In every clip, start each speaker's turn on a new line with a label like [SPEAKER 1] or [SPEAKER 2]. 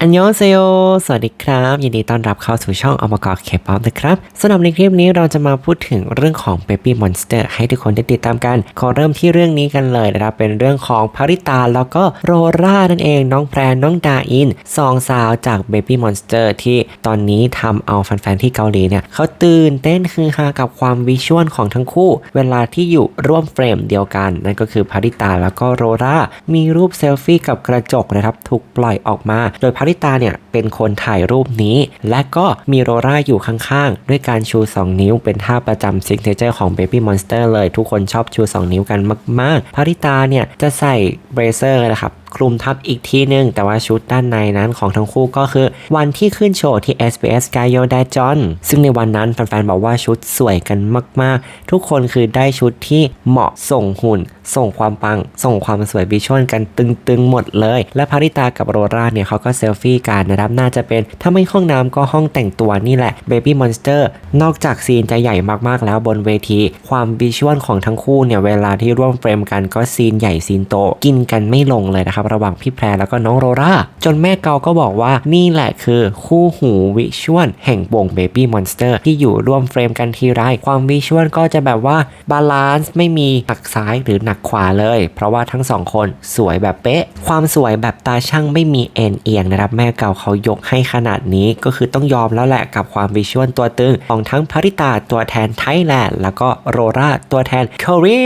[SPEAKER 1] อันยองเซโย สวัสดีครับ ยินดีต้อนรับเข้าสู่ช่องอมกอเคป๊อปนะครับสำหรับในคลิปนี้เราจะมาพูดถึงเรื่องของ Baby Monster ให้ทุกคนได้ติดตามกัน ขอเริ่มที่เรื่องนี้กันเลยนะครับ เป็นเรื่องของภริตา แล้วก็โรรานั่นเอง น้องแพรน้องดาอินสองสาวจาก Baby Monster ที่ตอนนี้ทำเอาแฟนๆที่เกาหลีเนี่ยเขาตื่นเต้นคือฮากับความวิชวลของทั้งคู่ เวลาที่อยู่ร่วมเฟรมเดียวกัน นั่นก็คือภริตาแล้วก็โรรามีรูปเซลฟี่กับกระจกนะครับถูกปล่อยออกมาโดยภริตาเนี่ยเป็นคนถ่ายรูปนี้ และก็มีโรราอยู่ข้างๆ ด้วยการชู 2 นิ้วเป็นท่าประจำซิกเนเจอร์ของ Baby Monster เลย ทุกคนชอบชู 2 นิ้วกันมาก ๆ ภริตาเนี่ยจะใส่เบรเซอร์นะครับ คลุมทับอีกทีหนึ่งแต่ว่าชุดด้านในนั้นของทั้งคู่ก็คือ วันที่ขึ้นโชว์ที่ SBS g a y o d a j o n ซึ่งในวันนั้นแฟนๆบอกว่าชุดสวยกันมากๆ ทุกคนคือได้ชุดที่เหมาะส่งหุ่น ส่งความปัง ส่งความสวยวิชวลกันตึงๆหมดเลย และภาริตากับโรราเนี่ยเขาก็เซลฟี่กันนะครับน่าจะเป็นถ้าไม่ห้องน้ำก็ห้องแต่งตัวนี่แหละ Baby Monster นอกจากซีนจะใหญ่มากๆแล้วบนเวที ความวิชวลของทั้งคู่เนี่ยเวลาที่ร่วมเฟรมกันก็ซีนใหญ่ซีนโตกินกันไม่ลงเลยนะครับระหว่างพี่แพรแล้วก็น้องโรราจนแม่เกาก็บอกว่านี่แหละคือคู่หูวิชวลแห่งวง Baby Monster ที่อยู่ร่วมเฟรมกันทีไรความวิชวลก็จะแบบว่าบาลานซ์ไม่มีหนักซ้ายหรือหนักขวาเลย เพราะว่าทั้งสองคนสวยแบบเป๊ะ ความสวยแบบตาช่างไม่มีเอ็นเอียงนะครับแม่เก่าเขายกให้ขนาดนี้ก็คือต้องยอมแล้วแหละกับความวิชวลตัวตึงของทั้งภริตาตัวแทนไทยแลนด์แล้วก็โรราตัวแทนเกาหลี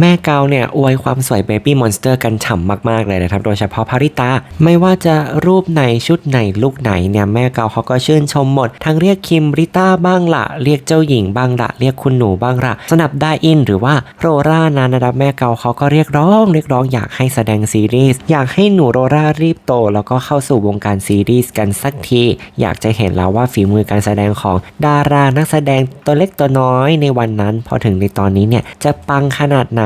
[SPEAKER 1] แม่เกาเนี่ยอวยความสวย Baby Monster กันฉ่ำมากๆเลยนะครับ โดยเฉพาะภริตา ไม่ว่าจะรูปไหนชุดไหนลุกไหนเนี่ยแม่เกาเขาก็ชื่นชมหมด ทั้งเรียกคิมริต้าบ้างละเรียกเจ้าหญิงบ้างละเรียกคุณหนูบ้างละสนับได้อินหรือว่าโรรานั้นนะครับแม่เกาเขาก็เรียกร้องเรียกร้องอยากให้แสดงซีรีส์อยากให้หนูโรรารีบโต แล้วก็เข้าสู่วงการซีรีส์กันสักที อยากจะเห็นแล้วว่าฝีมือการแสดงของดารานักแสดงตัวเล็กตัวน้อยในวันนั้น พอถึงในตอนนี้เนี่ยจะปังขนาดไหน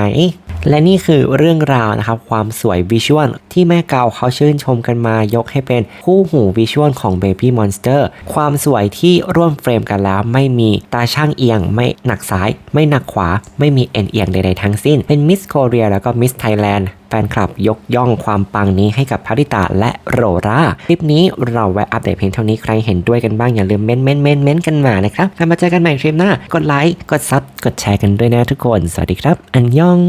[SPEAKER 1] และนี่คือเรื่องราวนะครับความสวยวิชวลที่แม่เกาเขาชื่นชมกันมายกให้เป็นคู่หูวิชวลของ Baby Monster ความสวยที่ร่วมเฟรมกันแล้วไม่มีตาช่างเอียง ไม่หนักซ้าย ไม่หนักขวา ไม่มีเอ็นเอียงใดๆทั้งสิ้น เป็นมิสโคเรียแล้วก็มิสไทยแลนด์แฟนคลับยกย่องความปังนี้ให้กับภริตาและโรราคลิปนี้เราแวะอัปเดตเพียงเท่านี้ใครเห็นด้วยกันบ้างอย่าลืมเม้นเม้นเม้นเม้นกันมานะครับแล้วมาเจอกันใหม่คลิปหน้ากดไลค์กดซับกดแชร์กันด้วยนะทุกคน สวัสดีครับ อันยอง